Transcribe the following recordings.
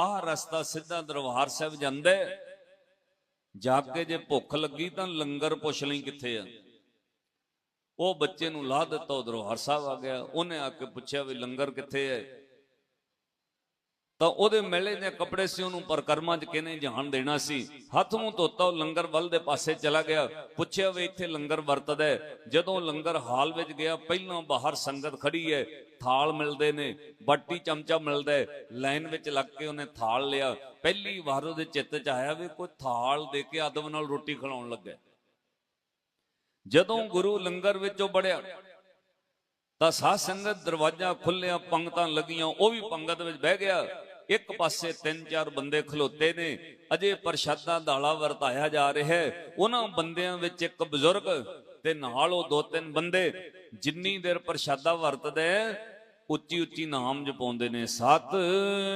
ਆਹ ਰਸਤਾ ਸਿੱਧਾ ਦਰਬਾਰ ਸਾਹਿਬ ਜਾਂਦਾ ਹੈ। ਜਾ ਕੇ ਜੇ ਭੁੱਖ ਲੱਗੀ ਤਾਂ ਲੰਗਰ ਪੁੱਛ ਲਈ ਕਿੱਥੇ ਆ। ਉਹ ਬੱਚੇ ਨੂੰ ਲਾਹ ਦਿੱਤਾ ਉਧਰੋਂ ਹਰ ਸਾਹਿਬ ਆ ਗਿਆ। ਉਹਨੇ ਆ ਕੇ ਪੁੱਛਿਆ ਵੀ ਲੰਗਰ ਕਿੱਥੇ ਹੈ? ਤਾਂ ਉਹਦੇ ਮੇਲੇ ਦੇ ਕੱਪੜੇ ਸੀ ਉਹਨੂੰ ਪਰਕਰਮਾਂ 'ਚ ਕਿਹਨੇ ਜਾਣ ਦੇਣਾ ਸੀ? ਹੱਥ ਮੂੰਹ ਧੋਤਾ, ਉਹ ਲੰਗਰ ਵੱਲ ਦੇ ਪਾਸੇ ਚਲਾ ਗਿਆ। ਪੁੱਛਿਆ ਵੀ ਇੱਥੇ ਲੰਗਰ ਵਰਤਦਾ ਜਦੋਂ ਲੰਗਰ ਹਾਲ ਵਿੱਚ ਗਿਆ, ਪਹਿਲਾਂ ਬਾਹਰ ਸੰਗਤ ਖੜੀ ਹੈ। ਥਾਲ ਮਿਲਦੇ ਨੇ, ਬਾਟੀ ਚਮਚਾ ਮਿਲਦਾ ਲਾਈਨ ਵਿੱਚ ਲੱਗ ਕੇ ਉਹਨੇ ਥਾਲ ਲਿਆ। ਪਹਿਲੀ ਵਾਰ ਉਹਦੇ ਚਿੱਤ 'ਚ ਆਇਆ ਵੀ ਕੋਈ ਥਾਲ ਦੇ ਕੇ ਅਦਬ ਨਾਲ ਰੋਟੀ ਖਿਲਾਉਣ ਲੱਗਾ ਜਦੋਂ ਗੁਰੂ ਲੰਗਰ ਵਿੱਚੋਂ ਬੜਿਆ ਤਾਂ ਸਾਧ ਸੰਗਤ ਦਰਵਾਜ਼ਾ ਖੁੱਲਿਆ ਪੰਗਤਾਂ ਲੱਗੀਆਂ, ਉਹ ਵੀ ਪੰਗਤ ਵਿੱਚ ਬਹਿ ਗਿਆ। ਇੱਕ ਪਾਸੇ ਤਿੰਨ ਚਾਰ ਬੰਦੇ ਖਲੋਤੇ ਨੇ, ਅਜੇ ਪ੍ਰਸ਼ਾਦਾ ਦਾਲਾ ਵਰਤਾਇਆ ਜਾ ਰਿਹਾ ਹੈ। ਉਹਨਾਂ ਬੰਦਿਆਂ ਵਿੱਚ ਇੱਕ ਬਜ਼ੁਰਗ ਤੇ ਨਾਲ ਉਹ ਦੋ ਤਿੰਨ ਬੰਦੇ ਜਿੰਨੀ ਦੇਰ ਪ੍ਰਸ਼ਾਦਾ ਵਰਤਦੇ ਉੱਚੀ ਉੱਚੀ ਨਾਮ ਜਪਾਉਂਦੇ ਨੇ। ਸਤ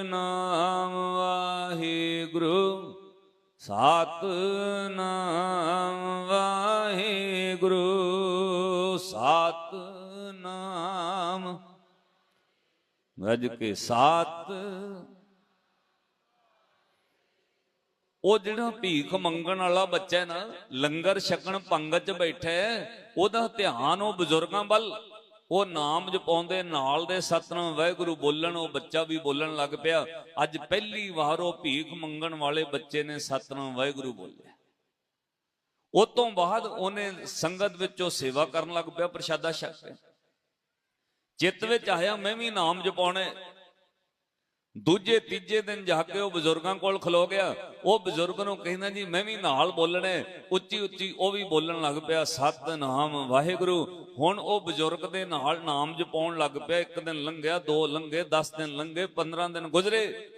ਨਾਮ ਵਾਹਿਗੁਰੂ ਸਤ ਨਾਮ ਵਾਹਿਗੁਰੂ ਸਤ ਨਾਮ ਰਜ ਕੇ ਸਾਤ ਉਹ ਜਿਹੜਾ ਭੀਖ ਮੰਗਣ ਵਾਲਾ ਬੱਚਾ ਹੈ ਨਾ, ਲੰਗਰ ਛਕਣ ਪੰਗਤ 'ਚ ਬੈਠਾ ਹੈ, ਉਹਦਾ ਧਿਆਨ ਉਹ ਬਜ਼ੁਰਗਾਂ ਵੱਲ। ਉਹ ਨਾਮ ਜਪਾਉਂਦੇ, ਨਾਲ ਦੇ ਸਤਨਾਮ ਵਾਹਿਗੁਰੂ ਬੋਲਣ, ਉਹ ਬੱਚਾ ਵੀ ਬੋਲਣ ਲੱਗ ਪਿਆ। ਅੱਜ ਪਹਿਲੀ ਵਾਰ ਉਹ ਭੀਖ ਮੰਗਣ ਵਾਲੇ ਬੱਚੇ ਨੇ ਸਤਨਾਮ ਵਾਹਿਗੁਰੂ ਬੋਲਿਆ। ਉਹ ਤੋਂ ਬਾਅਦ ਉਹਨੇ ਸੰਗਤ ਵਿੱਚੋਂ ਸੇਵਾ ਕਰਨ ਲੱਗ ਪਿਆ, ਪ੍ਰਸ਼ਾਦਾ ਛਕ ਕੇ ਚਿੱਤ ਵਿੱਚ ਆਇਆ, ਮੈਂ ਵੀ ਨਾਮ ਜਪਾਉਣਾ ਦੂਜੇ, ਤੀਜੇ ਦਿਨ ਜਾ ਕੇ ਉਹ ਬਜ਼ੁਰਗਾਂ ਕੋਲ ਖਲੋ ਗਿਆ। ਉਹ ਬਜ਼ੁਰਗ ਨੂੰ ਕਹਿੰਦਾ, ਜੀ, ਮੈਂ ਵੀ ਨਾਲ ਬੋਲਣਾ ਉੱਚੀ ਉੱਚੀ, ਉਹ ਵੀ ਬੋਲਣ ਲੱਗ ਪਿਆ, ਸਤਨਾਮ ਵਾਹਿਗੁਰੂ। ਹੁਣ ਉਹ ਬਜ਼ੁਰਗ ਦੇ ਨਾਲ ਨਾਮ ਜਪਾਉਣ ਲੱਗ ਪਿਆ। ਇੱਕ ਦਿਨ ਲੰਘਿਆ, ਦੋ ਲੰਘੇ 10 ਦਿਨ ਲੰਘੇ 15 ਦਿਨ ਗੁਜ਼ਰੇ।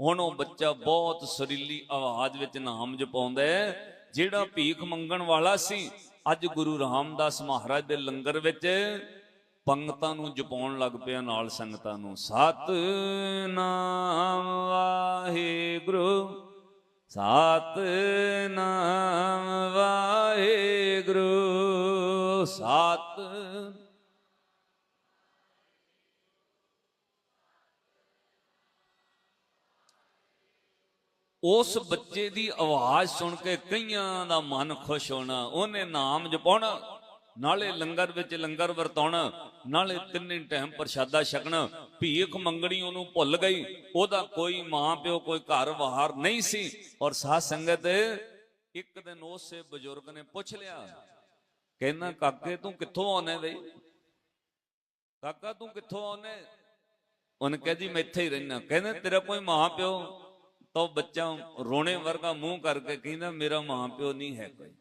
ਹੁਣ ਉਹ ਬੱਚਾ ਬਹੁਤ ਸੁਰੀਲੀ ਆਵਾਜ਼ ਵਿੱਚ ਨਾਮ ਜਪਾਉਂਦਾ ਹੈ, ਜਿਹੜਾ ਭੀਖ ਮੰਗਣ ਵਾਲਾ ਸੀ। ਅੱਜ ਗੁਰੂ ਰਾਮਦਾਸ ਮਹਾਰਾਜ ਦੇ ਲੰਗਰ ਵਿੱਚ ਪੰਗਤਾਂ ਨੂੰ ਜਪਾਉਣ ਲੱਗ ਪਿਆ ਨਾਲ ਸੰਗਤਾਂ ਨੂੰ। ਸਤ ਨਾਮ ਵਾਹਿਗੁਰੂ ਸਤ ਨਾਮ ਵਾਹਿਗੁਰੂ, ਸਤ। ਉਸ ਬੱਚੇ ਦੀ ਆਵਾਜ਼ ਸੁਣ ਕੇ ਕਈਆਂ ਦਾ ਮਨ ਖੁਸ਼ ਹੋਣਾ, ਉਹਨੇ ਨਾਮ ਜਪਾਉਣਾ। ਨਾਲੇ ਲੰਗਰ ਵਿੱਚ ਲੰਗਰ ਵਰਤਾਉਣਾ, ਨਾਲੇ ਤਿੰਨੇ ਟਾਈਮ ਪ੍ਰਸ਼ਾਦਾ ਛਕਣਾ, ਭੀਖ ਮੰਗਣੀ ਉਹਨੂੰ ਭੁੱਲ ਗਈ, ਉਹਦਾ ਕੋਈ ਮਾਂ ਪਿਓ ਕੋਈ ਘਰ ਬਾਹਰ ਨਹੀਂ ਸੀ। ਔਰ ਸਾਧ ਸੰਗਤ ਇੱਕ ਦਿਨ ਉਸੇ ਬਜ਼ੁਰਗ ਨੇ ਪੁੱਛ ਲਿਆ, ਕਹਿੰਦਾ, ਕਾਕੇ, ਤੂੰ ਕਿੱਥੋਂ ਆਉਣਾ ਬਈ? ਕਾਕਾ, ਤੂੰ ਕਿੱਥੋਂ ਆਉਣਾ ਉਹਨੇ ਕਿਹਾ, ਜੀ, ਮੈਂ ਇੱਥੇ ਹੀ ਰਹਿਣਾ ਕਹਿੰਦਾ, ਤੇਰਾ ਕੋਈ ਮਾਂ ਪਿਓ ਤਾਂ ਉਹ ਬੱਚਾ ਰੋਣੇ ਵਰਗਾ ਮੂੰਹ ਕਰਕੇ ਕਹਿੰਦਾ, ਮੇਰਾ ਮਾਂ ਪਿਓ ਨਹੀਂ ਹੈ ਕੋਈ।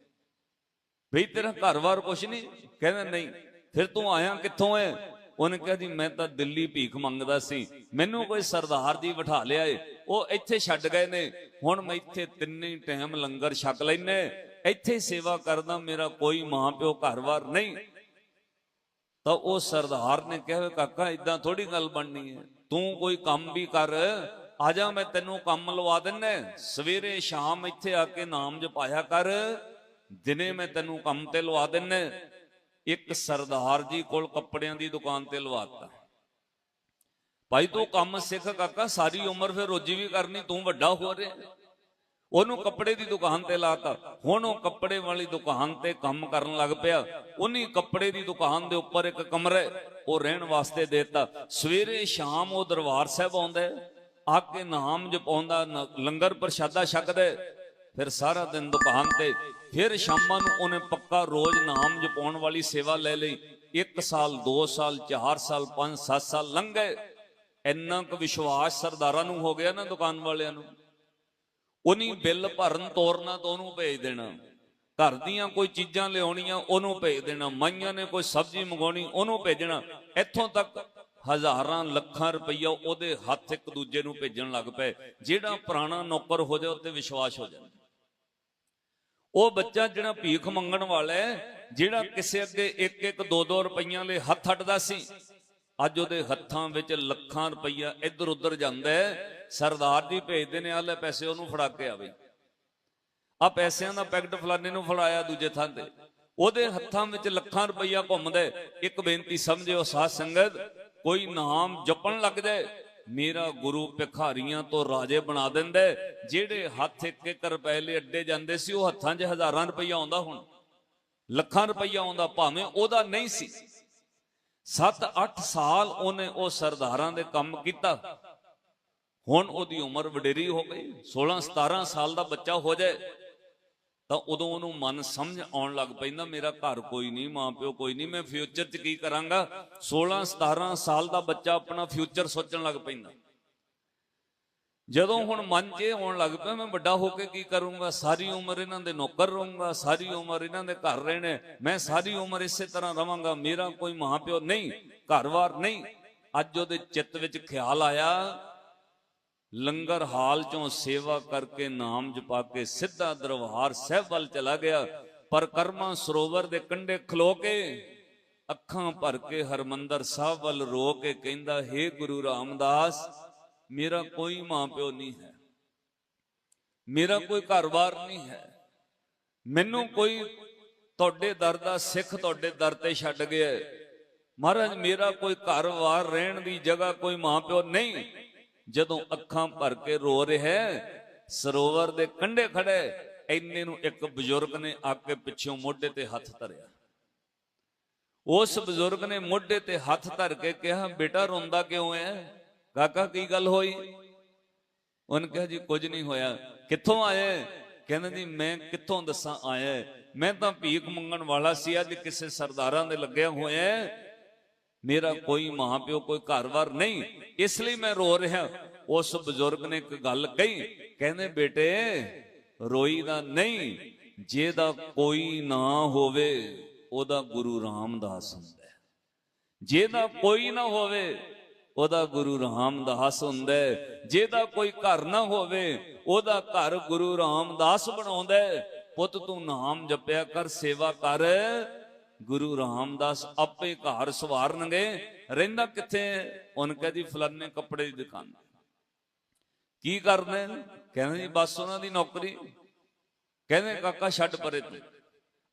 ਭਈ ਤੇਰਾ ਘਰ-ਬਾਰ ਕੁਛ ਨਹੀਂ? ਕਹਿੰਦਾ, ਨਹੀਂ, ਫਿਰ ਤੂੰ ਆਇਆ ਕਿੱਥੋਂ ਐ? ਉਹਨੇ ਕਿਹਾ, ਜੀ, ਮੈਂ ਤਾਂ ਦਿੱਲੀ ਭੀਖ ਮੰਗਦਾ ਸੀ। ਮੈਨੂੰ ਕੋਈ ਸਰਦਾਰ ਜੀ ਬਿਠਾ ਲਿਆ ਏ। ਉਹ ਇੱਥੇ ਛੱਡ ਗਏ ਨੇ। ਹੁਣ ਮੈਂ ਇੱਥੇ ਤਿੰਨੇ ਟਾਈਮ ਲੰਗਰ ਛਕ ਲੈਨੇ ਇੱਥੇ ਸੇਵਾ ਕਰਦਾ, ਮੇਰਾ ਕੋਈ ਮਾਂ ਪਿਓ ਘਰ-ਬਾਰ ਨਹੀਂ। ਤਾਂ ਉਹ ਸਰਦਾਰ ਨੇ ਕਿਹਾ ਕਾਕਾ ਇਦਾਂ ਥੋੜੀ ਗੱਲ ਬਣਨੀ ਹੈ ਤੂੰ ਕੋਈ ਕੰਮ ਵੀ ਕਰ। ਆ ਜਾ, ਮੈਂ ਤੈਨੂੰ ਕੰਮ ਲਵਾ ਦਿੰਨਾ ਸਵੇਰੇ ਸ਼ਾਮ ਇੱਥੇ ਆ ਕੇ ਨਾਮ ਜਪਾਇਆ ਕਰ। ਦਿਨੇ ਮੈਂ ਤੈਨੂੰ ਕੰਮ ਤੇ ਲਵਾ ਦਿੰਨਾ ਇੱਕ ਸਰਦਾਰ ਜੀ ਕੋਲ ਕੱਪੜਿਆਂ ਦੀ ਦੁਕਾਨ ਤੇ ਲਵਾਤਾ। ਭਾਈ ਤੂੰ ਕੰਮ ਸਿੱਖ ਕਾਕਾ, ਸਾਰੀ ਉਮਰ ਫਿਰ ਰੋਜੀ ਵੀ ਕਰਨੀ, ਤੂੰ ਵੱਡਾ ਹੋ ਰਿਹਾ। ਉਹਨੂੰ ਕੱਪੜੇ ਦੀ ਦੁਕਾਨ ਤੇ ਲਾਤਾ। ਹੁਣ ਉਹ ਕੱਪੜੇ ਵਾਲੀ ਦੁਕਾਨ ਤੇ ਕੰਮ ਕਰਨ ਲੱਗ ਪਿਆ। ਉਹਨੀ ਕੱਪੜੇ ਦੀ ਦੁਕਾਨ ਦੇ ਉੱਪਰ ਇੱਕ ਕਮਰਾ ਉਹ ਰਹਿਣ ਵਾਸਤੇ ਦੇਤਾ। ਸਵੇਰੇ ਸ਼ਾਮ ਉਹ ਦਰਬਾਰ ਸਾਹਿਬ ਆਉਂਦਾ ਆ ਕੇ ਨਾਮ ਜਪਾਉਂਦਾ, ਨ- ਲੰਗਰ ਪ੍ਰਸ਼ਾਦਾ ਛਕਦਾ ਫਿਰ ਸਾਰਾ ਦਿਨ ਦੁਕਾਨ ਤੇ ਫਿਰ ਸ਼ਾਮਾਂ ਨੂੰ ਉਹਨੇ ਪੱਕਾ ਰੋਜ਼ ਨਾਮ ਜਪਾਉਣ ਵਾਲੀ ਸੇਵਾ ਲੈ ਲਈ। 1 ਸਾਲ 2 ਸਾਲ 4 ਸਾਲ 5 7 ਸਾਲ ਲੰਘ ਗਏ। ਇੰਨਾ ਕੁ ਵਿਸ਼ਵਾਸ ਸਰਦਾਰਾਂ ਨੂੰ ਹੋ ਗਿਆ ਨਾ ਦੁਕਾਨ ਵਾਲਿਆਂ ਨੂੰ। ਉਨੀ ਬਿੱਲ ਭਰਨ ਤੋਰਨਾ ਤਾਂ ਉਹਨੂੰ ਭੇਜ ਦੇਣਾ। ਘਰ ਦੀਆਂ ਕੋਈ ਚੀਜ਼ਾਂ ਲਿਆਉਣੀਆਂ ਉਹਨੂੰ ਭੇਜ ਦੇਣਾ। ਮਾਈਆਂ ਨੇ ਕੋਈ ਸਬਜ਼ੀ ਮੰਗਾਉਣੀ ਉਹਨੂੰ ਭੇਜਣਾ। ਇੱਥੋਂ ਤੱਕ ਹਜ਼ਾਰਾਂ, ਲੱਖਾਂ ਰੁਪਈਆ ਉਹਦੇ ਹੱਥ ਇੱਕ ਦੂਜੇ ਨੂੰ ਭੇਜਣ ਲੱਗ ਪਏ। ਜਿਹੜਾ ਪੁਰਾਣਾ ਨੌਕਰ ਹੋ ਜਾਏ ਉੱਤੇ ਵਿਸ਼ਵਾਸ ਹੋ ਜਾਂਦਾ। ਉਹ ਬੱਚਾ ਜਿਹੜਾ ਭੀਖ ਮੰਗਣ ਵਾਲਾ ਹੈ, ਜਿਹੜਾ ਕਿਸੇ ਅੱਗੇ ਇੱਕ ਇੱਕ ਦੋ ਦੋ ਰੁਪਈਆਂ ਲਈ ਹੱਥ ਅੱਡਦਾ ਸੀ, ਅੱਜ ਉਹਦੇ ਹੱਥਾਂ ਵਿੱਚ ਲੱਖਾਂ ਰੁਪਈਆ ਇੱਧਰ ਉੱਧਰ ਜਾਂਦਾ ਹੈ, ਸਰਦਾਰ ਜੀ ਭੇਜਦੇ ਨੇ ਆਲੇ ਪੈਸੇ ਉਹਨੂੰ ਫੜਾ ਕੇ ਆਵੇ। ਆ ਪੈਸਿਆਂ ਦਾ ਪੈਕਟ ਫਲਾਣੇ ਨੂੰ ਫੜਾਇਆ ਦੂਜੇ ਥਾਂ ਤੇ। ਉਹਦੇ ਹੱਥਾਂ ਵਿੱਚ ਲੱਖਾਂ ਰੁਪਈਆ ਘੁੰਮਦਾ ਇੱਕ ਬੇਨਤੀ ਸਮਝਿਓ, ਸਾਧ ਸੰਗਤ, ਕੋਈ ਨਾਮ ਜਪਣ ਲੱਗ ਜਾਏ ਮੇਰਾ ਗੁਰੂ ਭਿਖਾਰੀਆਂ ਤੋਂ ਰਾਜੇ ਬਣਾ ਦਿੰਦਾ, ਜਿਹੜੇ ਹੱਥ ਇੱਕ ਇੱਕ ਰੁਪਏ ਲਈ ਅੱਡੇ ਜਾਂਦੇ ਸੀ, ਉਹ ਹੱਥਾਂ 'ਚ ਹਜ਼ਾਰਾਂ ਰੁਪਈਆ ਆਉਂਦਾ ਹੁਣ। ਲੱਖਾਂ ਰੁਪਈਆ ਆਉਂਦਾ, ਭਾਵੇਂ ਉਹਦਾ ਨਹੀਂ ਸੀ। 7-8 ਸਾਲ ਉਹਨੇ ਉਹ ਸਰਦਾਰਾਂ ਦੇ ਕੰਮ ਕੀਤਾ। ਹੁਣ ਉਹਦੀ ਉਮਰ ਵਡੇਰੀ ਹੋ ਗਈ 16-17 ਸਾਲ ਦਾ ਬੱਚਾ ਹੋ ਜਾਏ। ਤਾਂ ਉਦੋਂ ਉਹਨੂੰ ਮਨ ਸਮਝ ਆਉਣ ਲੱਗ ਪੈਂਦਾ, ਮੇਰਾ ਘਰ ਕੋਈ ਨਹੀਂ ਮਾਂ ਪਿਓ ਕੋਈ ਨਹੀਂ, ਮੈਂ ਫਿਊਚਰ 'ਚ ਕੀ ਕਰਾਂਗਾ? 16 17 ਸਾਲ ਦਾ ਬੱਚਾ ਆਪਣਾ ਫਿਊਚਰ ਸੋਚਣ ਲੱਗ ਪੈਂਦਾ। ਜਦੋਂ ਹੁਣ ਮਨ 'ਚ ਇਹ ਆਉਣ ਲੱਗ ਪਿਆ, ਮੈਂ ਵੱਡਾ ਹੋ ਕੇ ਕੀ ਕਰੂੰਗਾ? ਸਾਰੀ ਉਮਰ ਇਹਨਾਂ ਦੇ ਨੌਕਰ ਰਹੂੰਗਾ, ਸਾਰੀ ਉਮਰ ਇਹਨਾਂ ਦੇ ਘਰ ਰਹਿਣੇ, ਮੈਂ ਸਾਰੀ ਉਮਰ ਇਸੇ ਤਰ੍ਹਾਂ ਰਵਾਂਗਾ, ਮੇਰਾ ਕੋਈ ਮਾਂ ਪਿਓ ਨਹੀਂ ਘਰ-ਬਾਰ ਨਹੀਂ। ਅੱਜ ਉਹਦੇ ਚਿੱਤ ਵਿੱਚ ਖਿਆਲ ਆਇਆ ਲੰਗਰ ਹਾਲ ਚੋਂ ਸੇਵਾ ਕਰਕੇ ਨਾਮ ਜਪਾ ਕੇ ਸਿੱਧਾ ਦਰਬਾਰ ਸਾਹਿਬ ਵੱਲ ਚਲਾ ਗਿਆ, ਪਰ ਕਰਮਾ ਸਰੋਵਰ ਦੇ ਕੰਢੇ ਖਲੋ ਕੇ ਅੱਖਾਂ ਭਰ ਕੇ ਹਰਮੰਦਰ ਸਾਹਿਬ ਵੱਲ ਰੋ ਕੇ ਕਹਿੰਦਾ, ਹੇ ਗੁਰੂ ਰਾਮਦਾਸ, ਮੇਰਾ ਕੋਈ ਮਾਂ ਪਿਓ ਨਹੀਂ ਹੈ, ਮੇਰਾ ਕੋਈ ਘਰ-ਬਾਰ ਨਹੀਂ ਹੈ, ਮੈਨੂੰ ਕੋਈ ਤੁਹਾਡੇ ਦਰ ਦਾ ਸਿੱਖ ਤੁਹਾਡੇ ਦਰ ਤੇ ਛੱਡ ਗਿਆ ਮਹਾਰਾਜ, ਮੇਰਾ ਕੋਈ ਘਰ-ਬਾਰ ਰਹਿਣ ਦੀ ਜਗ੍ਹਾ ਕੋਈ ਮਾਂ ਪਿਓ ਨਹੀਂ ਜਦੋਂ ਅੱਖਾਂ ਭਰ ਕੇ ਰੋ ਰਿਹਾ ਸਰੋਵਰ ਦੇ ਕੰਢੇ ਖੜੇ ਐਨੇ ਨੂੰ ਇੱਕ ਬਜ਼ੁਰਗ ਨੇ ਆ ਕੇ ਪਿੱਛੋਂ ਮੋਢੇ ਤੇ ਹੱਥ ਧਰਿਆ। ਉਸ ਬਜ਼ੁਰਗ ਨੇ ਮੋਢੇ ਤੇ ਹੱਥ ਧਰ ਕੇ ਕਿਹਾ, ਬੇਟਾ, ਰੋਂਦਾ ਕਿਉਂ ਹੈ ਕਾਕਾ, ਕੀ ਗੱਲ ਹੋਈ? ਉਹਨੇ ਕਿਹਾ, ਜੀ, ਕੁਝ ਨਹੀਂ ਹੋਇਆ। ਕਿੱਥੋਂ ਆਏ ਕਹਿੰਦਾ, ਜੀ, ਮੈਂ ਕਿੱਥੋਂ ਦੱਸਾਂ ਆਇਆ? ਮੈਂ ਤਾਂ ਭੀਖ ਮੰਗਣ ਵਾਲਾ ਸੀ, ਅੱਜ ਕਿਸੇ ਸਰਦਾਰਾਂ ਦੇ ਲੱਗਿਆ ਹੋਇਆ। ਮੇਰਾ ਕੋਈ ਮਾਂ ਪਿਓ ਕੋਈ ਘਰ ਵਾਰ ਨਹੀਂ, ਇਸ ਲਈ ਮੈਂ ਰੋ ਰਿਹਾ। ਉਸ ਬਜ਼ੁਰਗ ਨੇ ਇੱਕ ਗੱਲ ਕਹੀ, ਕਹਿੰਦੇ, ਬੇਟੇ, ਰੋਈ ਦਾ ਨਹੀਂ ਜਿਹਦਾ ਕੋਈ ਨਾ ਹੋਵੇ, ਉਹਦਾ ਗੁਰੂ ਰਾਮਦਾਸ ਹੁੰਦਾ ਜਿਹਦਾ ਕੋਈ ਨਾ ਹੋਵੇ, ਉਹਦਾ ਗੁਰੂ ਰਾਮਦਾਸ ਹੁੰਦਾ ਜਿਹਦਾ ਕੋਈ ਘਰ ਨਾ ਹੋਵੇ, ਉਹਦਾ ਘਰ ਗੁਰੂ ਰਾਮਦਾਸ ਬਣਾਉਂਦਾ ਪੁੱਤ, ਤੂੰ ਨਾਮ ਜਪਿਆ ਕਰ, ਸੇਵਾ ਕਰ। ਗੁਰੂ ਰਾਮਦਾਸ ਆਪੇ ਘਰ ਸਵਾਰਨਗੇ। ਰਹਿੰਦਾ ਕਿੱਥੇ? ਹੈ? ਉਹਨ ਫਲਾਨੇ ਕੱਪੜੇ ਦੀ ਦੁਕਾਨ। ਕੀ ਕਰਦੇ ਕਹਿੰਦੇ ਜੀ, ਬਸ ਉਹਨਾਂ ਦੀ ਨੌਕਰੀ। ਕਹਿੰਦੇ, ਕਾਕਾ, ਛੱਡ ਪਰੇ ਤੂੰ।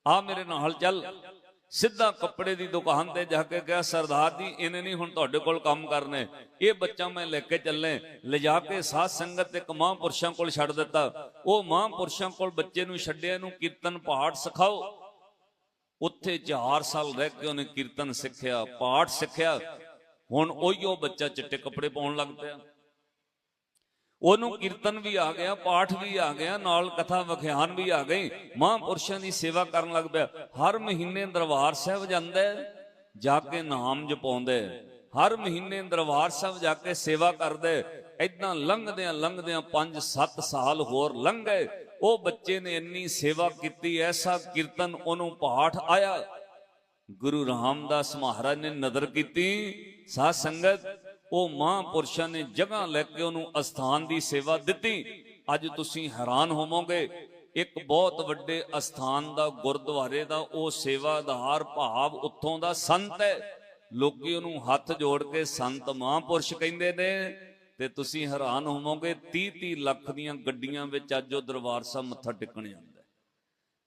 ਆ ਮੇਰੇ ਨਾਲ ਚੱਲ। ਸਿੱਧਾ ਕੱਪੜੇ ਦੀ ਦੁਕਾਨ ਤੇ ਜਾ ਕੇ ਕਿਹਾ, ਸਰਦਾਰ ਜੀ, ਇਹਨੇ ਨਹੀਂ ਹੁਣ ਤੁਹਾਡੇ ਕੋਲ ਕੰਮ ਕਰਨੇ। ਇਹ ਬੱਚਾ ਮੈਂ ਲੈ ਕੇ ਚੱਲੇ। ਲਿਜਾ ਕੇ ਸਾਧ ਸੰਗਤ ਇੱਕ ਮਹਾਂਪੁਰਸ਼ਾਂ ਕੋਲ ਛੱਡ ਦਿੱਤਾ। ਉਹ ਮਹਾਂਪੁਰਸ਼ਾਂ ਕੋਲ ਬੱਚੇ ਨੂੰ ਛੱਡਿਆ, ਇਹਨੂੰ ਕੀਰਤਨ ਪਾਠ ਸਿਖਾਓ। ਉੱਥੇ 4 ਸਾਲ ਰਹਿ ਕੇ ਉਹਨੇ ਕੀਰਤਨ ਸਿੱਖਿਆ, ਪਾਠ ਸਿੱਖਿਆ। ਹੁਣ ਉਹੀਓ ਬੱਚਾ ਚਿੱਟੇ ਕੱਪੜੇ ਪਾਉਣ ਲੱਗ ਪਿਆ। ਉਹਨੂੰ ਕੀਰਤਨ ਵੀ ਆ ਗਿਆ, ਪਾਠ ਵੀ ਆ ਗਿਆ, ਨਾਲ ਕਥਾ ਵਿਖਿਆਨ ਵੀ ਆ ਗਈ। ਮਹਾਂਪੁਰਸ਼ਾਂ ਦੀ ਸੇਵਾ ਕਰਨ ਲੱਗ ਪਿਆ। ਹਰ ਮਹੀਨੇ ਦਰਬਾਰ ਸਾਹਿਬ ਜਾਂਦਾ ਜਾ ਕੇ ਨਾਮ ਜਪਾਉਂਦਾ ਹੈ। ਹਰ ਮਹੀਨੇ ਦਰਬਾਰ ਸਾਹਿਬ ਜਾ ਕੇ ਸੇਵਾ ਕਰਦਾ ਇਦਾਂ ਲੰਘਦਿਆਂ ਲੰਘਦਿਆਂ 5-7 ਸਾਲ ਹੋਰ ਲੰਘ। ਗਏ ਉਹ ਬੱਚੇ ਨੇ ਇੰਨੀ ਸੇਵਾ ਕੀਤੀ, ਐਸਾ ਕੀਰਤਨ ਉਹਨੂੰ ਪਾਠ ਆਇਆ। ਗੁਰੂ ਰਾਮਦਾਸ ਮਹਾਰਾਜ ਨੇ ਨਜ਼ਰ ਕੀਤੀ। ਸਾਧ ਸੰਗਤ, ਉਹ ਮਹਾਂਪੁਰਸ਼ਾਂ ਨੇ ਜਗ੍ਹਾ ਲੈ ਕੇ ਉਹਨੂੰ ਅਸਥਾਨ ਦੀ ਸੇਵਾ ਦਿੱਤੀ। ਅੱਜ ਤੁਸੀਂ ਹੈਰਾਨ ਹੋਵੋਗੇ, ਇੱਕ ਬਹੁਤ ਵੱਡੇ ਅਸਥਾਨ ਦਾ, ਗੁਰਦੁਆਰੇ ਦਾ, ਉਹ ਸੇਵਾਦਾਰ ਭਾਵ ਉੱਥੋਂ ਦਾ ਸੰਤ ਹੈ। ਲੋਕੀ ਉਹਨੂੰ ਹੱਥ ਜੋੜ ਕੇ ਸੰਤ ਮਹਾਂਪੁਰਸ਼ ਕਹਿੰਦੇ ਨੇ। ਤੇ ਤੁਸੀਂ ਹੈਰਾਨ ਹੋਵੋਗੇ 30 30 ਲੱਖ ਦੀਆਂ ਗੱਡੀਆਂ ਵਿੱਚ ਅੱਜ ਉਹ ਦਰਬਾਰ ਸਾਹਿਬ ਮੱਥਾ ਟੇਕਣ ਜਾਂਦਾ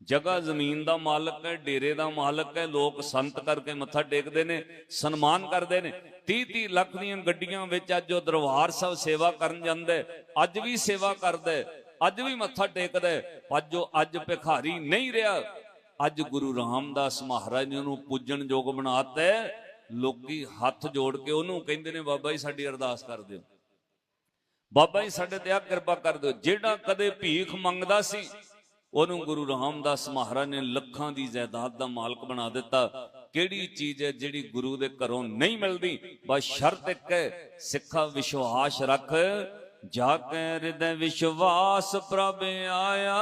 ਜਗ੍ਹਾ ਜ਼ਮੀਨ ਦਾ ਮਾਲਕ ਹੈ, ਡੇਰੇ ਦਾ ਮਾਲਕ ਹੈ, ਲੋਕ ਸੰਤ ਕਰਕੇ ਮੱਥਾ ਟੇਕਦੇ ਨੇ, ਸਨਮਾਨ ਕਰਦੇ ਨੇ। 30 30 ਲੱਖ ਦੀਆਂ ਗੱਡੀਆਂ ਵਿੱਚ ਅੱਜ ਉਹ ਦਰਬਾਰ ਸਾਹਿਬ ਸੇਵਾ ਕਰਨ ਜਾਂਦਾ ਅੱਜ ਵੀ ਸੇਵਾ ਕਰਦਾ ਅੱਜ ਵੀ ਮੱਥਾ ਟੇਕਦਾ ਅੱਜ ਉਹ ਅੱਜ ਭਿਖਾਰੀ ਨਹੀਂ ਰਿਹਾ, ਅੱਜ ਗੁਰੂ ਰਾਮਦਾਸ ਮਹਾਰਾਜ ਨੇ ਉਹਨੂੰ ਪੂਜਣ ਯੋਗ ਬਣਾਤਾ ਹੈ। ਲੋਕੀ ਹੱਥ ਜੋੜ ਕੇ ਉਹਨੂੰ ਕਹਿੰਦੇ ਨੇ, ਬਾਬਾ ਜੀ, ਸਾਡੀ ਅਰਦਾਸ ਕਰ ਦਿਓ। ਬਾਬਾ ਜੀ, ਸਾਡੇ ਤੇ ਆ ਕਿਰਪਾ ਕਰ ਦਿਓ। ਜਿਹੜਾ ਕਦੇ ਭੀਖ ਮੰਗਦਾ ਸੀ, ਉਹਨੂੰ ਗੁਰੂ ਰਾਮਦਾਸ ਮਹਾਰਾਜ ਨੇ ਲੱਖਾਂ ਦੀ ਜਾਇਦਾਦ ਦਾ ਮਾਲਕ ਬਣਾ ਦਿੱਤਾ। ਕਿਹੜੀ ਚੀਜ਼ ਹੈ ਜਿਹੜੀ ਗੁਰੂ ਦੇ ਘਰੋਂ ਨਹੀਂ ਮਿਲਦੀ? ਬਸ ਸ਼ਰਤ ਇੱਕ ਹੈ, ਸਿੱਖਾ ਵਿਸ਼ਵਾਸ ਰੱਖ। ਜਾ ਕੇ ਹਿਰਦੈ ਵਿਸ਼ਵਾਸ ਪ੍ਰਭ ਆਇਆ।